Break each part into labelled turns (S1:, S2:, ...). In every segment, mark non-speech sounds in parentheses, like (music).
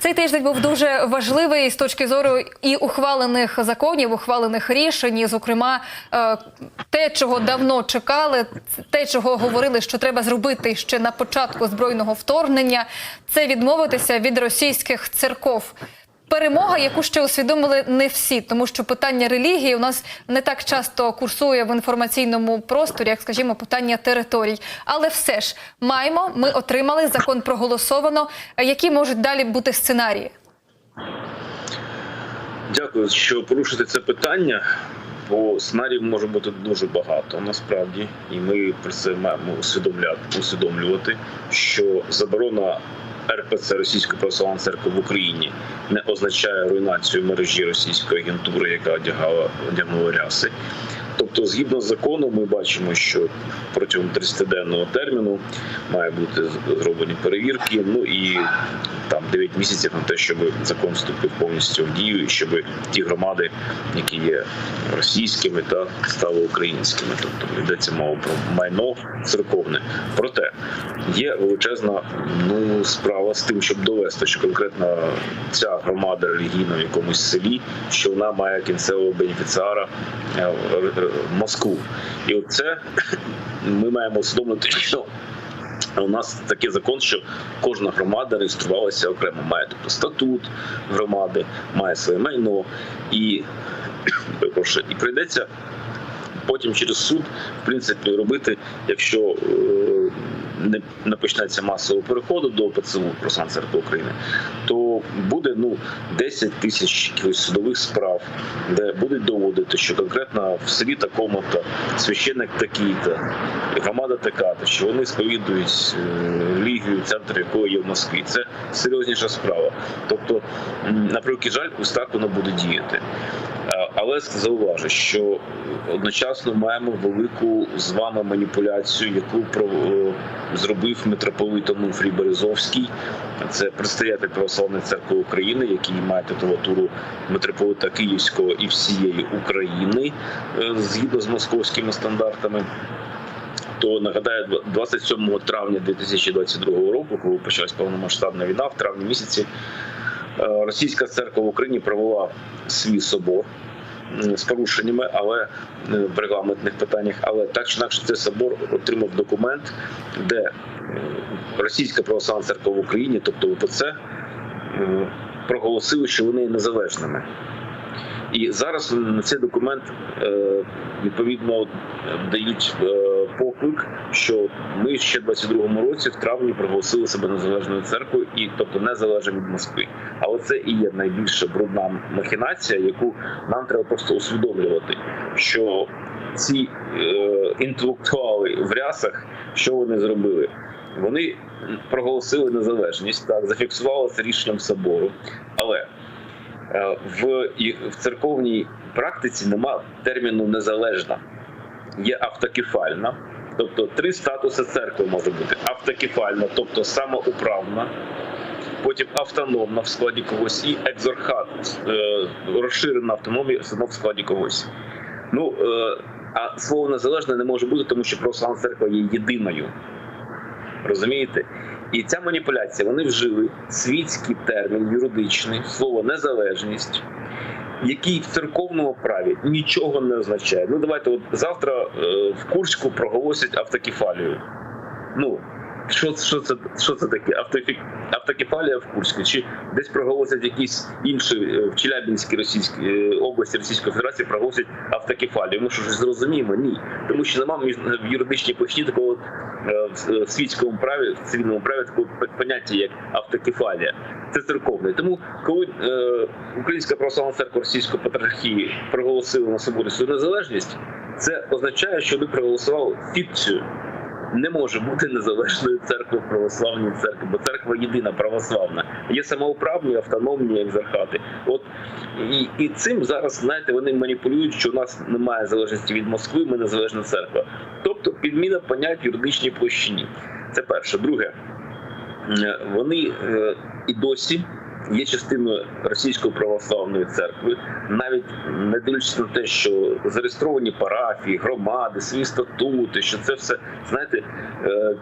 S1: Цей тиждень був дуже важливий з точки зору і ухвалених законів, ухвалених рішень, зокрема, е, те, чого давно чекали, те, чого говорили, що треба зробити ще на початку збройного вторгнення, це відмовитися від російських церков. Перемога, яку ще усвідомили не всі, тому що питання релігії у нас не так часто курсує в інформаційному просторі, як скажімо, питання територій. Але все ж маємо, ми отримали закон проголосовано. Які можуть далі бути сценарії?
S2: Дякую, що порушити це питання. Бо сценаріїв може бути дуже багато насправді, і ми про це маємо усвідомляти, усвідомлювати, що заборона РПЦ Російської православної церкви в Україні не означає руйнацію мережі російської агентури, яка одягала одягнула ряси. Тобто, згідно з законом, ми бачимо, що протягом 30-денного терміну має бути зроблені перевірки. Ну і там 9 місяців на те, щоб закон вступив повністю в дію, і щоб ті громади, які є російськими, та стали українськими. Тобто йдеться мова про майно церковне. Проте є величезна ну справа з тим, щоб довести, що конкретно ця громада релігійна в якомусь селі, що вона має кінцевого бенефіціара е, е, Москву, і оце ми маємо усвідомити, що у нас такий закон, що кожна громада реєструвалася окремо, має тобто статут громади, має своє майно і (coughs) прошу, і прийдеться потім через суд, в принципі, робити, якщо е, не, не почнеться масового переходу до ПЦУ про церкви України, то буде ну 10 тисяч якихось судових справ, де будуть доводити, що конкретно в селі такому-то священник такий-то, громада така-то, що вони сповідують е, релігію, центр якої є в Москві. Це серйозніша справа. Тобто, на жаль, ось так воно буде діяти. Але зауважу, що одночасно маємо велику з вами маніпуляцію, яку е, зробив митрополит Онуфрій Березовський. Це представитель православної церкви України, який має титулатуру митрополита Київського і всієї України е, згідно з московськими стандартами. То нагадаю, 27 травня 2022 року, коли почалась повномасштабна війна, в травні місяці е, російська церква в Україні провела свій собор з порушеннями, але е, в регламентних питаннях. Але так чи інакше цей собор отримав документ, де е, російська православна церква в Україні, тобто УПЦ, е, проголосили, що вони є незалежними. І зараз на цей документ е, відповідно дають е, що ми ще в 22-му році в травні проголосили себе незалежною церквою, і тобто незалежно від Москви. Але це і є найбільша брудна махінація, яку нам треба просто усвідомлювати, що ці е, інтелектуали в рясах, що вони зробили? Вони проголосили незалежність, так зафіксували це рішенням собору, але Е, в, в церковній практиці нема терміну незалежна, є автокефальна. Тобто три статуси церкви може бути: автокефальна, тобто самоуправна, потім автономна в складі когось, і екзорхат, е, розширена автономія в складі когось. Ну е, а слово незалежне не може бути, тому що православна церква є єдиною. Розумієте? І ця маніпуляція вони вжили світський термін юридичний, слово незалежність, який в церковному праві нічого не означає. Ну давайте от завтра е, в Курську проголосять автокефалію. Ну що, що це що це таке? Автофі... Автокефалія в Курську? Чи десь проголосять якісь інші е, в Челябинській Російській е, області Російської Федерації проголосять автокефалію? Ми що ж зрозуміємо? Ні, тому що немає в юридичній площині такого в світському праві, в цивільному праві такого поняття, як автокефалія. Це церковне. Тому коли е, Українська православна церква Російської патріархії проголосила на соборі свою незалежність, це означає, що вони проголосували фікцію. Не може бути незалежної церкви в православній церкві, бо церква єдина православна. Є самоуправні, автономні екзархати. От і, і цим зараз знаєте, вони маніпулюють, що у нас немає залежності від Москви, ми незалежна церква. Тобто підміна понять юридичній площині. Це перше. Друге, Е, вони е, і досі є частиною російської православної церкви, навіть не дивлячись на те, що зареєстровані парафії, громади, свої статути, що це все знаєте. е,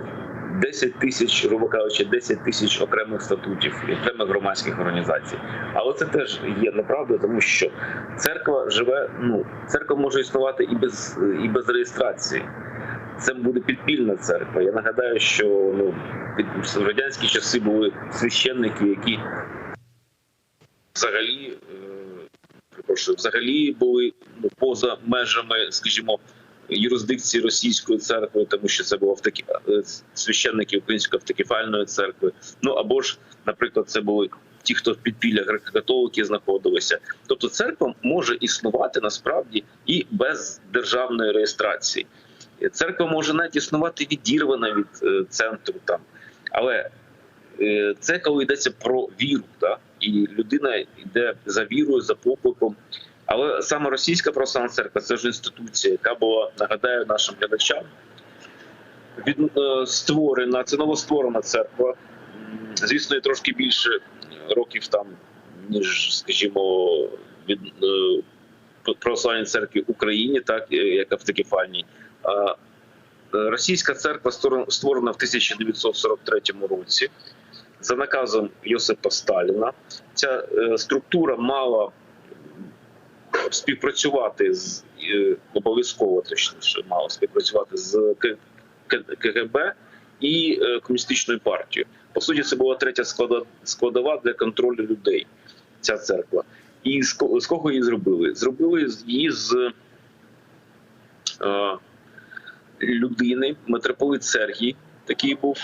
S2: 10 тисяч, грубо кажучи, 10 тисяч окремих статутів і окремих громадських організацій. Але це теж є неправда, тому що церква живе. Ну церква може існувати і без і без реєстрації. Це буде підпільна церква. Я нагадаю, що ну в радянські часи були священники, які взагалі, е, взагалі були ну, поза межами, скажімо, юрисдикції російської церкви, тому що це було автокі... е, священники Української автокефальної церкви. Ну або ж, наприклад, це були ті, хто в підпіллях греко-католики знаходилися. Тобто, церква може існувати насправді і без державної реєстрації. Церква може навіть існувати відірвана від е, центру там, але е, це коли йдеться про віру, так? і людина йде за вірою, за покликом. Але саме російська православна церква це ж інституція, яка була, нагадаю нашим глядачам, від е, створена, це новостворена церква. Звісно, і трошки більше років там, ніж, скажімо, від православної церкви в Україні, так е, як автокефальній. Е, Російська церква створена- в 1943 році за наказом Йосипа Сталіна. Ця е, структура мала співпрацювати з обов'язково точніше мала співпрацювати з КГБ і е, комуністичною партією. По суті, це була третя складова для контролю людей. Ця церква. І з кого її зробили? Зробили її з людини, митрополит Сергій, такий був,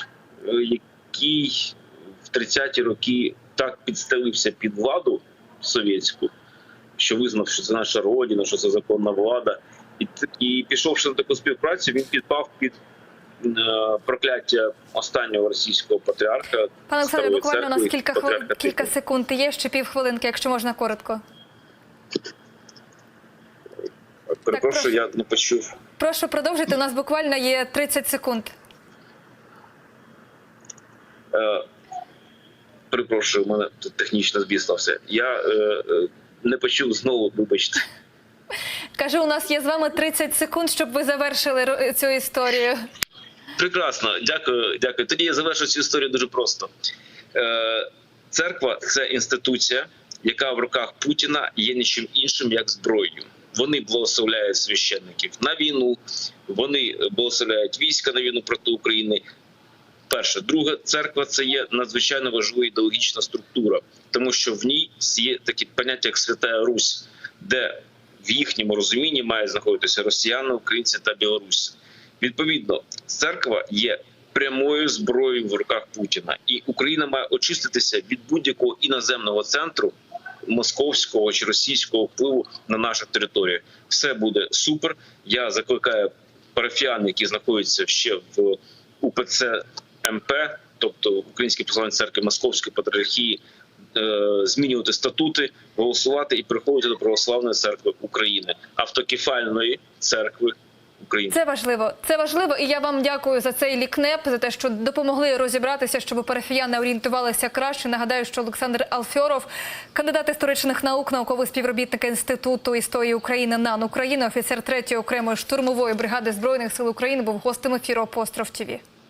S2: е, який в 30-ті роки так підстелився під владу совєтську, що визнав, що це наша родина, що це законна влада, і, і пішовши на таку співпрацю, він підпав під е, прокляття останнього російського патріарха.
S1: Пане Олександре, буквально у нас кілька хвилин, кілька секунд є, ще півхвилинки, якщо можна коротко.
S2: Перепрошую,
S1: прошу.
S2: я не почув.
S1: Прошу продовжити. У нас буквально є 30 секунд.
S2: Е, перепрошую, у мене тут технічно звісно все. Я е, е, не почув знову, вибачте.
S1: Кажу, у нас є з вами 30 секунд, щоб ви завершили цю історію.
S2: Прекрасно, дякую, дякую. Тоді я завершу цю історію дуже просто. Е, церква це інституція, яка в руках Путіна є нічим іншим як зброєю. Вони благословляють священників на війну, вони благословляють війська на війну проти України. Перше, друге, церква це є надзвичайно важлива ідеологічна структура, тому що в ній є такі поняття, як Свята Русь, де в їхньому розумінні мають знаходитися росіяни, українці та білоруси. Відповідно, церква є прямою зброєю в руках Путіна, і Україна має очиститися від будь-якого іноземного центру московського чи російського впливу на нашу територію. Все буде супер. Я закликаю парафіян, які знаходяться ще в УПЦ МП, тобто Українській православній церкві Московської патріархії, е, змінювати статути, голосувати і приходити до православної церкви України, автокефальної церкви України.
S1: Це важливо. Це важливо, і я вам дякую за цей лікнеп, за те, що допомогли розібратися, щоб парафіяни орієнтувалися краще. Нагадаю, що Олександр Алфьоров, кандидат історичних наук, науковий співробітник інституту історії України НАН України, офіцер 3-ї окремої штурмової бригади збройних сил України, був гостем ефіру Апостроф ТІВІ.